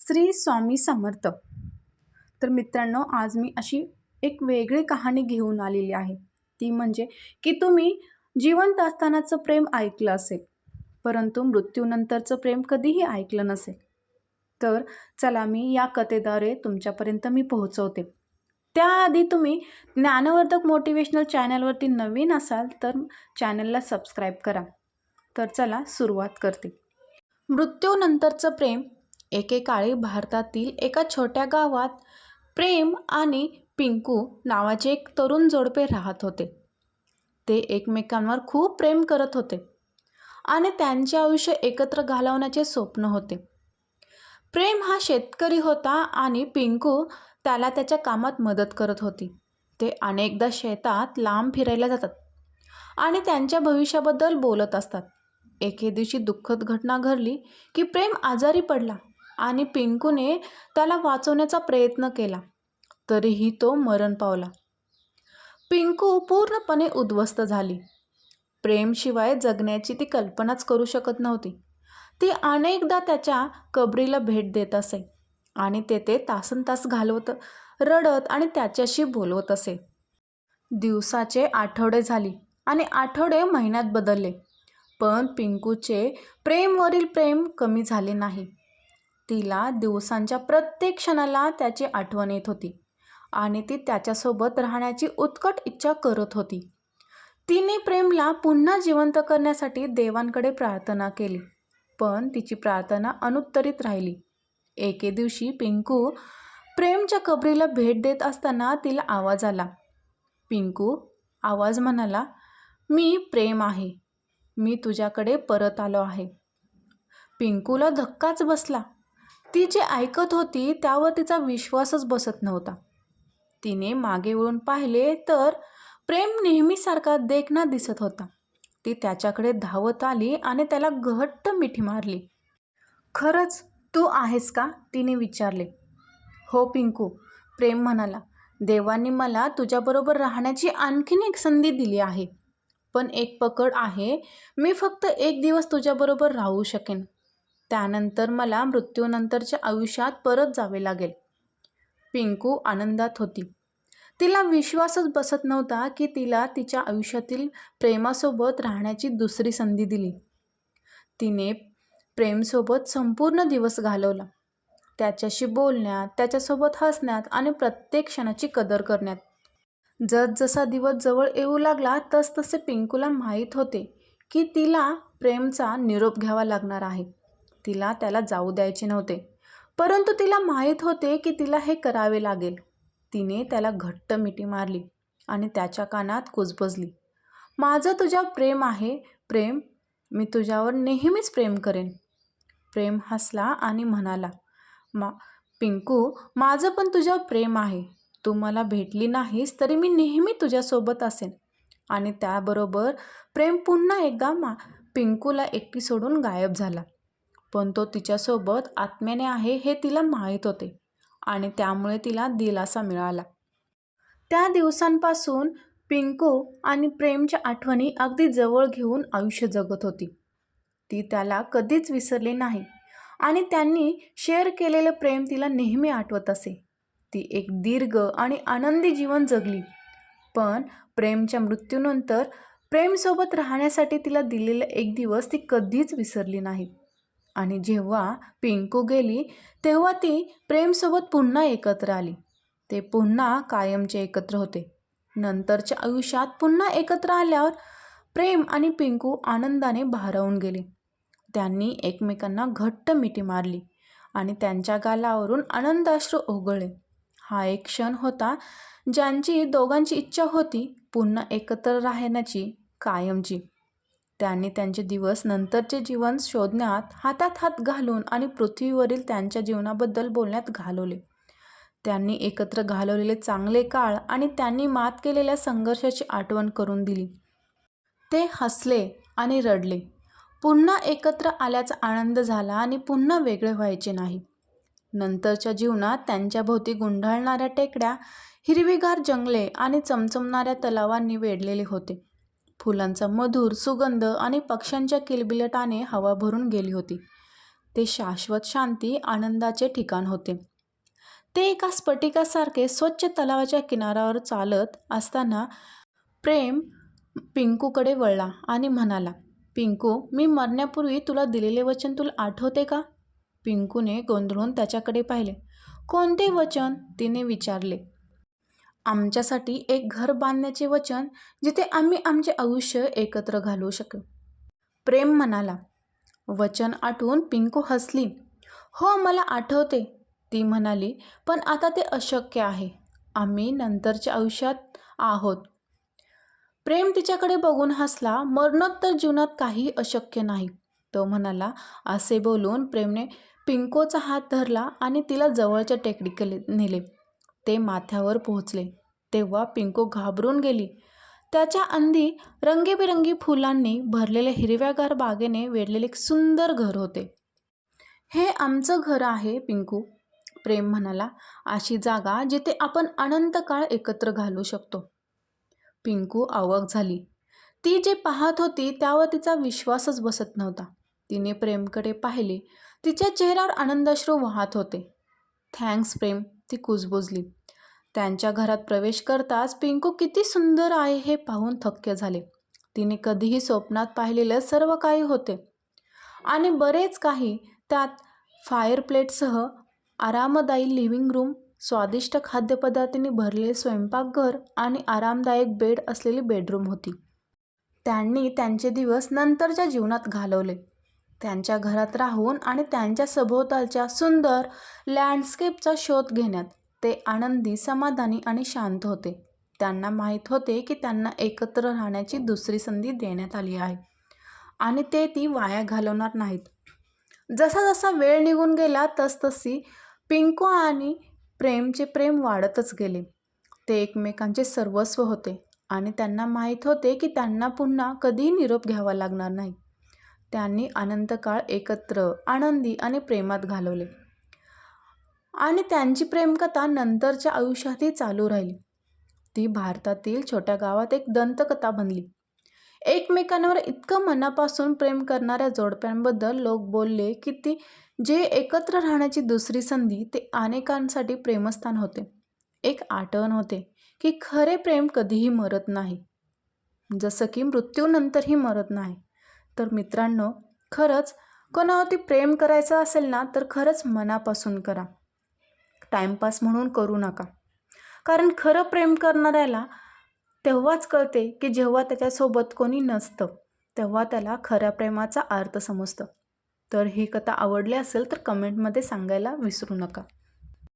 श्री स्वामी समर्थ. तर मित्रांनो आज मी अशी एक वेगळी कहाणी घेऊन आलेली आहे. ती म्हणजे की तुम्ही जिवंत असतानाचं प्रेम ऐकलं असेल परंतु मृत्यूनंतरचं प्रेम कधीही ऐकलं नसेल. तर चला मी या कथेद्वारे तुमच्यापर्यंत मी पोहोचवते. त्याआधी तुम्ही ज्ञानवर्धक मोटिवेशनल चॅनलवरती नवीन असाल तर चॅनलला सबस्क्राईब करा. तर चला सुरुवात करते. मृत्यूनंतरचं प्रेम एकेकाळी भारतातील एका छोट्या गावात प्रेम आणि पिंकू नावाचे एक तरुण जोडपे राहत होते. ते एकमेकांवर खूप प्रेम करत होते आणि त्यांचे आयुष्य एकत्र घालवण्याचे स्वप्न होते. प्रेम हा शेतकरी होता आणि पिंकू त्याला त्याच्या कामात मदत करत होती. ते अनेकदा शेतात लांब फिरायला जातात आणि त्यांच्या भविष्याबद्दल बोलत असतात. एके दिवशी दुःखद घटना घडली की प्रेम आजारी पडला. आणि पिंकूने त्याला वाचवण्याचा प्रयत्न केला. तरीही तो मरण पावला. पिंकू पूर्णपणे उद्ध्वस्त झाली. प्रेमशिवाय जगण्याची ती कल्पनाच करू शकत नव्हती. ती अनेकदा त्याच्या कबरीला भेट देत असे आणि तेथे तासन तास घालवत रडत आणि त्याच्याशी बोलवत असे. दिवसाचे आठवडे झाली आणि आठवडे महिन्यात बदलले. पण पिंकूचे प्रेमवरील प्रेम कमी झाले नाही. तिला दिवसांच्या प्रत्येक क्षणाला त्याची आठवण येत होती आणि ती त्याच्यासोबत राहण्याची उत्कट इच्छा करत होती. तिने प्रेमला पुन्हा जिवंत करण्यासाठी देवांकडे प्रार्थना केली पण तिची प्रार्थना अनुत्तरित राहिली. एके दिवशी पिंकू प्रेमच्या कबरीला भेट देत असताना तिला आवाज आला. पिंकू आवाज म्हणाला मी प्रेम आहे. मी तुझ्याकडे परत आलो आहे. पिंकूला धक्काच बसला. ती जे ऐकत होती त्यावर तिचा विश्वासच बसत नव्हता. तिने मागे वळून पाहिले तर प्रेम नेहमीसारखा देखना दिसत होता. ती त्याच्याकडे धावत आली आणि त्याला घट्ट मिठी मारली. खरंच तू आहेस का? तिने विचारले. हो पिंकू प्रेम म्हणाला. देवांनी मला तुझ्याबरोबर राहण्याची आणखीन एक संधी दिली आहे. पण एक पकड आहे मी फक्त एक दिवस तुझ्याबरोबर राहू शकेन. त्यानंतर मला मृत्यूनंतरच्या आयुष्यात परत जावे लागेल. पिंकू आनंदात होती. तिला विश्वासच बसत नव्हता की तिला तिच्या आयुष्यातील प्रेमासोबत राहण्याची दुसरी संधी दिली. तिने प्रेमसोबत संपूर्ण दिवस घालवला. त्याच्याशी बोलण्यात त्याच्यासोबत हसण्यात आणि प्रत्येक क्षणाची कदर करण्यात. जसजसा दिवस जवळ येऊ लागला तसतसे पिंकूला माहीत होते की तिला प्रेमचा निरोप घ्यावा लागणार आहे. तिला त्याला जाऊ द्यायचे नव्हते. परंतु तिला माहीत होते की तिला हे करावे लागेल. तिने त्याला घट्ट मिठी मारली आणि त्याच्या कानात कुजबजली. माझं तुझ्या प्रेम आहे. प्रेम मी तुझ्यावर नेहमीच प्रेम करेन. प्रेम हसला आणि म्हणाला मा पिंकू माझं पण तुझ्यावर प्रेम आहे. तू मला भेटली नाहीस तरी मी नेहमी तुझ्यासोबत असेन. आणि त्याबरोबर प्रेम पुन्हा एकदा मा पिंकूला एकटी सोडून गायब झाला. पण तो तिच्यासोबत आत्म्याने आहे हे तिला माहीत होते आणि त्यामुळे तिला दिलासा मिळाला. त्या दिवसांपासून पिंकू आणि प्रेमच्या आठवणी अगदी जवळ घेऊन आयुष्य जगत होती. ती त्याला कधीच विसरली नाही आणि त्यांनी शेअर केलेलं प्रेम तिला नेहमी आठवत असे. ती एक दीर्घ आणि आनंदी जीवन जगली. पण प्रेमच्या मृत्यूनंतर प्रेमसोबत राहण्यासाठी तिला दिलेला एक दिवस ती कधीच विसरली नाही आणि जेव्हा पिंकू गेली तेव्हा ती प्रेमसोबत पुन्हा एकत्र आली. ते पुन्हा कायमचे एकत्र होते. नंतरच्या आयुष्यात पुन्हा एकत्र आल्यावर प्रेम आणि पिंकू आनंदाने भारावून गेले. त्यांनी एकमेकांना घट्ट मिठी मारली आणि त्यांच्या गालावरून आनंदाश्रू ओघळले. हा एक क्षण होता ज्यांची दोघांची इच्छा होती पुन्हा एकत्र राहण्याची कायमची. त्यांनी त्यांचे दिवस नंतरचे जीवन शोधण्यात हातात हात घालून आणि पृथ्वीवरील त्यांच्या जीवनाबद्दल बोलण्यात घालवले. त्यांनी एकत्र घालवलेले चांगले काळ आणि त्यांनी मात केलेल्या संघर्षाची आठवण करून दिली. ते हसले आणि रडले. पुन्हा एकत्र आल्याचा आनंद झाला आणि पुन्हा वेगळे व्हायचे नाही. नंतरच्या जीवनात त्यांच्याभोवती गुंढाळणाऱ्या गुंडाळणाऱ्या टेकड्या हिरवीगार जंगले आणि चमचमणाऱ्या तलावांनी वेढलेले होते. फुलांचा मधुर सुगंध आणि पक्ष्यांच्या किलबिलटाने हवा भरून गेली होती. ते शाश्वत शांती आनंदाचे ठिकाण होते. ते एका स्फटिकासारखे स्वच्छ तलावाच्या किनाऱ्यावर चालत असताना प्रेम पिंकूकडे वळला आणि म्हणाला पिंकू मी मरण्यापूर्वी तुला दिलेले वचन तुला आठवते का? पिंकूने गोंधळून त्याच्याकडे पाहिले. कोणते वचन? तिने विचारले. आमच्यासाठी एक घर बांधण्याचे वचन जिथे आम्ही आमचे आयुष्य एकत्र घालवू शकू प्रेम म्हणाला वचन आठवून पिंकू हसली. हो मला आठवते ती म्हणाली पण आता ते अशक्य आहे. आम्ही नंतरच्या आयुष्यात आहोत. प्रेम तिच्याकडे बघून हसला मरणोत्तर जीवनात काही अशक्य नाही. तो म्हणाला असे बोलून प्रेमने पिंकोचा हात धरला आणि तिला जवळच्या टेकडीकडे नेले. ते माथ्यावर पोहोचले. तेव्हा पिंको घाबरून गेली. त्याच्या अंधी रंगीबेरंगी फुलांनी भरलेले हिरव्यागार बागेने वेढलेले एक सुंदर घर होते. हे आमचं घर आहे पिंकू प्रेम म्हणाला. अशी जागा जिथे आपण अनंत काळ एकत्र घालू शकतो. पिंकू आवक झाली. ती जे पाहत होती त्यावर तिचा विश्वासच बसत नव्हता. तिने प्रेमकडे पाहिले. तिच्या चेहऱ्यावर आनंदाश्रू वाहत होते. थँक्स प्रेम ती कुजबुजली. त्यांच्या घरात प्रवेश करताच पिंकू किती सुंदर आहे हे पाहून थक्क झाले. तिने कधीही स्वप्नात पाहिलेलं सर्व काही होते. आणि बरेच काही त्यात फायर प्लेटसह आरामदायी लिव्हिंग रूम स्वादिष्ट खाद्यपदार्थांनी भरलेले स्वयंपाकघर आणि आरामदायक बेड असलेली बेडरूम होती. त्यांनी त्यांचे दिवस नंतरच्या जीवनात घालवले. त्यांच्या घरात राहून आणि त्यांच्या सभोवतालच्या सुंदर लँडस्केपचा शोध घेण्यात ते आनंदी समाधानी आणि शांत होते. त्यांना माहीत होते की त्यांना एकत्र राहण्याची दुसरी संधी देण्यात आली आहे. आणि ते ती वाया घालवणार नाहीत. जसा जसा वेळ निघून गेला तसतशी पिंकू आणि प्रेमचे प्रेम वाढतच गेले. ते एकमेकांचे सर्वस्व होते आणि त्यांना माहीत होते की त्यांना पुन्हा कधीही निरोप घ्यावा लागणार नाही. त्यांनी अनंतकाळ एकत्र आनंदी आणि प्रेमात घालवले. आणि त्यांची प्रेमकथा नंतरच्या आयुष्यातही चालू राहिली. ती भारतातील छोट्या गावात एक दंतकथा बनली. एकमेकांवर इतकं मनापासून प्रेम करणाऱ्या जोडप्यांबद्दल लोक बोलले की ती जे एकत्र राहण्याची दुसरी संधी ते अनेकांसाठी प्रेमस्थान होते. एक आठवण होते की खरे प्रेम कधीही मरत नाही. जसं की मृत्यूनंतरही मरत नाही. तर मित्रांनो खरंच कोणावरती प्रेम करायचं असेल ना तर खरंच मनापासून करा. टाईमपास म्हणून करू नका. कारण खरं प्रेम करणाऱ्याला तेव्हाच कळते की जेव्हा त्याच्यासोबत कोणी नसतं तेव्हा त्याला खऱ्या प्रेमाचा अर्थ समजतं. तर ही कथा आवडली असेल तर कमेंटमध्ये सांगायला विसरू नका.